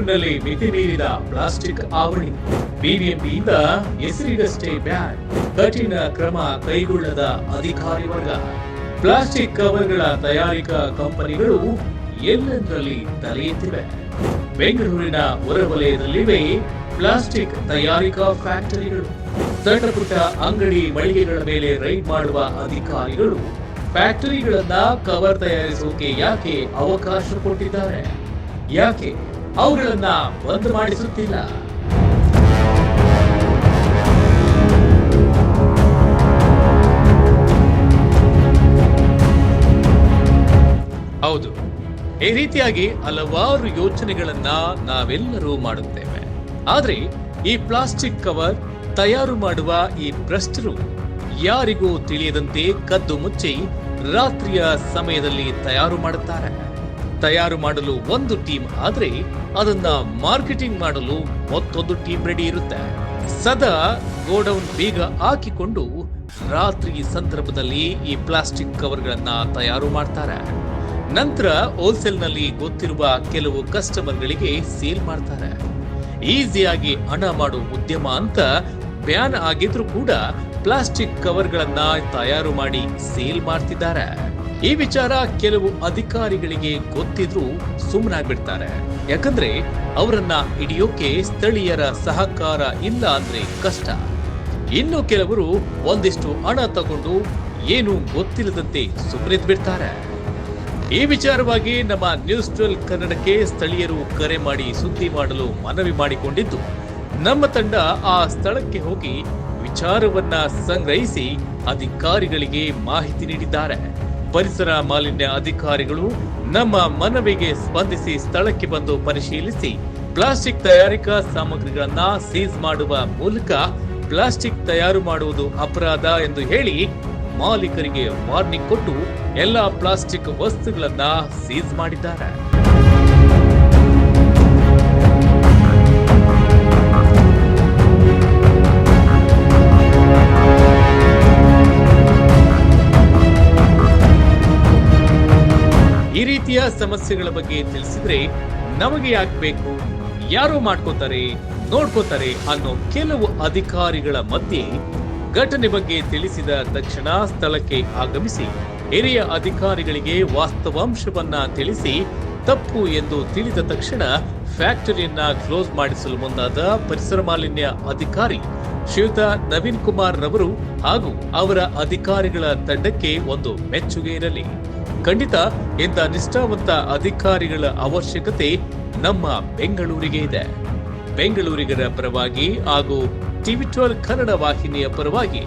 ಬೆಂಗಳೂರಿನಲ್ಲಿ ಮಿತಿ ಮೀರಿದ ಪ್ಲಾಸ್ಟಿಕ್ ಆವರಣಿ ಬಿಬಿಎಂಪಿಯಿಂದ ಹೆಸರಿಗಷ್ಟೇ ಬ್ಯಾನ್. ಕಠಿಣ ಕ್ರಮ ಕೈಗೊಳ್ಳದ ಅಧಿಕಾರಿ ವರ್ಗ. ಪ್ಲಾಸ್ಟಿಕ್ ಕವರ್ಗಳ ತಯಾರಿಕಾ ಕಂಪನಿಗಳು ಎಲ್ಲೆಂದರಲ್ಲಿ ತಲೆಯುತ್ತಿವೆ. ಬೆಂಗಳೂರಿನ ಹೊರವಲಯದಲ್ಲಿವೆ ಪ್ಲಾಸ್ಟಿಕ್ ತಯಾರಿಕಾ ಫ್ಯಾಕ್ಟರಿಗಳು. ಸಣ್ಣ ಪುಟ್ಟ ಅಂಗಡಿ ಮಳಿಗೆಗಳ ಮೇಲೆ ರೈಡ್ ಮಾಡುವ ಅಧಿಕಾರಿಗಳು ಫ್ಯಾಕ್ಟರಿಗಳನ್ನ ಕವರ್ ತಯಾರಿಸೋಕೆ ಯಾಕೆ ಅವಕಾಶ ಕೊಟ್ಟಿದ್ದಾರೆ? ಯಾಕೆ ಅವುಗಳನ್ನ ಬಂದ್ ಮಾಡಿಸುತ್ತಿಲ್ಲ ಹೌದು. ಈ ರೀತಿಯಾಗಿ ಹಲವಾರು ಯೋಚನೆಗಳನ್ನ ನಾವೆಲ್ಲರೂ ಮಾಡುತ್ತೇವೆ. ಆದ್ರೆ ಈ ಪ್ಲಾಸ್ಟಿಕ್ ಕವರ್ ತಯಾರು ಮಾಡುವ ಈ ಭ್ರಷ್ಟರು ಯಾರಿಗೂ ತಿಳಿಯದಂತೆ ಕದ್ದು ಮುಚ್ಚಿ ರಾತ್ರಿಯ ಸಮಯದಲ್ಲಿ ತಯಾರು ಮಾಡುತ್ತಾರೆ. ತಯಾರು ಮಾಡಲು ಒಂದು ಟೀಮ್ ಆದ್ರೆ ಅದನ್ನ ಮಾರ್ಕೆಟಿಂಗ್ ಮಾಡಲು ಮತ್ತೊಂದು ಟೀಮ್ ರೆಡಿ ಇರುತ್ತೆ. ಸದಾ ಗೋಡೌನ್ ಬೀಗ ಹಾಕಿಕೊಂಡು ರಾತ್ರಿ ಸಂದರ್ಭದಲ್ಲಿ ಈ ಪ್ಲಾಸ್ಟಿಕ್ ಕವರ್ಗಳನ್ನ ತಯಾರು ಮಾಡ್ತಾರೆ. ನಂತರ ಹೋಲ್ಸೇಲ್ನಲ್ಲಿ ಗೊತ್ತಿರುವ ಕೆಲವು ಕಸ್ಟಮರ್ಗಳಿಗೆ ಸೇಲ್ ಮಾಡ್ತಾರೆ. ಈಸಿಯಾಗಿ ಹಣ ಮಾಡೋ ಉದ್ಯಮ ಅಂತ ಬ್ಯಾನ್ ಆಗಿದ್ರು ಕೂಡ ಪ್ಲಾಸ್ಟಿಕ್ ಕವರ್ಗಳನ್ನ ತಯಾರು ಮಾಡಿ ಸೇಲ್ ಮಾಡ್ತಿದ್ದಾರೆ. ಈ ವಿಚಾರ ಕೆಲವು ಅಧಿಕಾರಿಗಳಿಗೆ ಗೊತ್ತಿದ್ರು ಸುಮ್ಮನಾಗ್ಬಿಡ್ತಾರೆ ಯಾಕಂದ್ರೆ ಅವರನ್ನ ಹಿಡಿಯೋಕೆ ಸ್ಥಳೀಯರ ಸಹಕಾರ ಇಲ್ಲ ಅಂದ್ರೆ ಕಷ್ಟ. ಇನ್ನು ಕೆಲವರು ಒಂದಿಷ್ಟು ಹಣ ತಗೊಂಡು ಏನು ಗೊತ್ತಿಲ್ಲದಂತೆ ಸುಮ್ಮನಿದ್ ಬಿಡ್ತಾರೆ ಈ ವಿಚಾರವಾಗಿ ನಮ್ಮ ನ್ಯೂಸ್ ಟ್ವೆಲ್ ಕನ್ನಡಕ್ಕೆ ಸ್ಥಳೀಯರು ಕರೆ ಮಾಡಿ ಸುದ್ದಿ ಮಾಡಲು ಮನವಿ ಮಾಡಿಕೊಂಡಿದ್ದು, ನಮ್ಮ ತಂಡ ಆ ಸ್ಥಳಕ್ಕೆ ಹೋಗಿ ವಿಚಾರವನ್ನ ಸಂಗ್ರಹಿಸಿ ಅಧಿಕಾರಿಗಳಿಗೆ ಮಾಹಿತಿ ನೀಡಿದ್ದಾರೆ. ಪರಿಸರ ಮಾಲಿನ್ಯ ಅಧಿಕಾರಿಗಳು ನಮ್ಮ ಮನವಿಗೆ ಸ್ಪಂದಿಸಿ ಸ್ಥಳಕ್ಕೆ ಬಂದು ಪರಿಶೀಲಿಸಿ ಪ್ಲಾಸ್ಟಿಕ್ ತಯಾರಿಕಾ ಸಾಮಗ್ರಿಗಳನ್ನ ಸೀಸ್ ಮಾಡುವ ಮೂಲಕ ಪ್ಲಾಸ್ಟಿಕ್ ತಯಾರು ಮಾಡುವುದು ಅಪರಾಧ ಎಂದು ಹೇಳಿ ಮಾಲೀಕರಿಗೆ ವಾರ್ನಿಂಗ್ ಕೊಟ್ಟು ಎಲ್ಲಾ ಪ್ಲಾಸ್ಟಿಕ್ ವಸ್ತುಗಳನ್ನ ಸೀಸ್ ಮಾಡಿದ್ದಾರೆ. ಸಮಸ್ಯೆಗಳ ಬಗ್ಗೆ ತಿಳಿಸಿದ್ರೆ ನಮಗೆ ಯಾಕಬೇಕು ಯಾರು ಮಾಡ್ಕೋತಾರೆ? ನೋಡ್ಕೋತಾರೆ ಅನ್ನೋ ಕೆಲವು ಅಧಿಕಾರಿಗಳ ಮಧ್ಯೆ ಘಟನೆ ಬಗ್ಗೆ ತಿಳಿಸಿದ ತಕ್ಷಣ ಸ್ಥಳಕ್ಕೆ ಆಗಮಿಸಿ ಹಿರಿಯ ಅಧಿಕಾರಿಗಳಿಗೆ ವಾಸ್ತವಾಂಶವನ್ನ ತಿಳಿಸಿ ತಪ್ಪು ಎಂದು ತಿಳಿದ ತಕ್ಷಣ ಫ್ಯಾಕ್ಟರಿಯನ್ನ ಕ್ಲೋಸ್ ಮಾಡಿಸಲು ಮುಂದಾದ ಪರಿಸರ ಮಾಲಿನ್ಯ ಅಧಿಕಾರಿ ಶ್ರೀಯುತ ನವೀನ್ ಕುಮಾರ್ ರವರು ಹಾಗೂ ಅವರ ಅಧಿಕಾರಿಗಳ ತಂಡಕ್ಕೆ ಒಂದು ಮೆಚ್ಚುಗೆ ಇರಲಿ. ಖಂಡಿತ ಇಂಥ ನಿಷ್ಠಾವಂತ ಅಧಿಕಾರಿಗಳ ಅವಶ್ಯಕತೆ ನಮ್ಮ ಬೆಂಗಳೂರಿಗೆ ಇದೆ. ಬೆಂಗಳೂರಿಗರ ಪರವಾಗಿ ಹಾಗೂ ಟಿವಿ ಟ್ವೆಲ್ ಕನ್ನಡ ವಾಹಿನಿಯ ಪರವಾಗಿ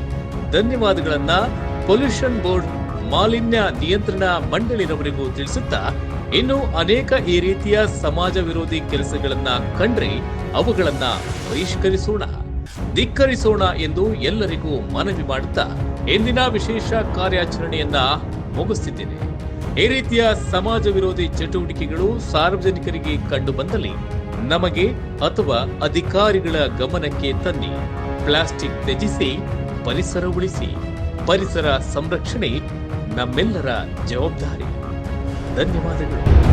ಧನ್ಯವಾದಗಳನ್ನ ಪೊಲ್ಯೂಷನ್ ಬೋರ್ಡ್ ಮಾಲಿನ್ಯ ನಿಯಂತ್ರಣ ಮಂಡಳಿರವರಿಗೂ ತಿಳಿಸುತ್ತಾ, ಇನ್ನು ಅನೇಕ ಈ ರೀತಿಯ ಸಮಾಜ ವಿರೋಧಿ ಕೆಲಸಗಳನ್ನ ಕಂಡ್ರೆ ಅವುಗಳನ್ನ ಬಹಿಷ್ಕರಿಸೋಣ. ಧಿಕ್ಕರಿಸೋಣ ಎಂದು ಎಲ್ಲರಿಗೂ ಮನವಿ ಮಾಡುತ್ತಾ, ಇಂದಿನ ವಿಶೇಷ ಕಾರ್ಯಾಚರಣೆಯನ್ನ ಮುಗಿಸುತ್ತಿದ್ದೇನೆ ಈ ರೀತಿಯ ಸಮಾಜ ವಿರೋಧಿ ಚಟುವಟಿಕೆಗಳು ಸಾರ್ವಜನಿಕರಿಗೆ ಕಂಡು ಬಂದಲ್ಲಿ ನಮಗೆ ಅಥವಾ ಅಧಿಕಾರಿಗಳ ಗಮನಕ್ಕೆ ತನ್ನಿ. ಪ್ಲಾಸ್ಟಿಕ್ ತ್ಯಜಿಸಿ, ಪರಿಸರ ಉಳಿಸಿ, ಪರಿಸರ ಸಂರಕ್ಷಣೆ ನಮ್ಮೆಲ್ಲರ ಜವಾಬ್ದಾರಿ. ಧನ್ಯವಾದಗಳು.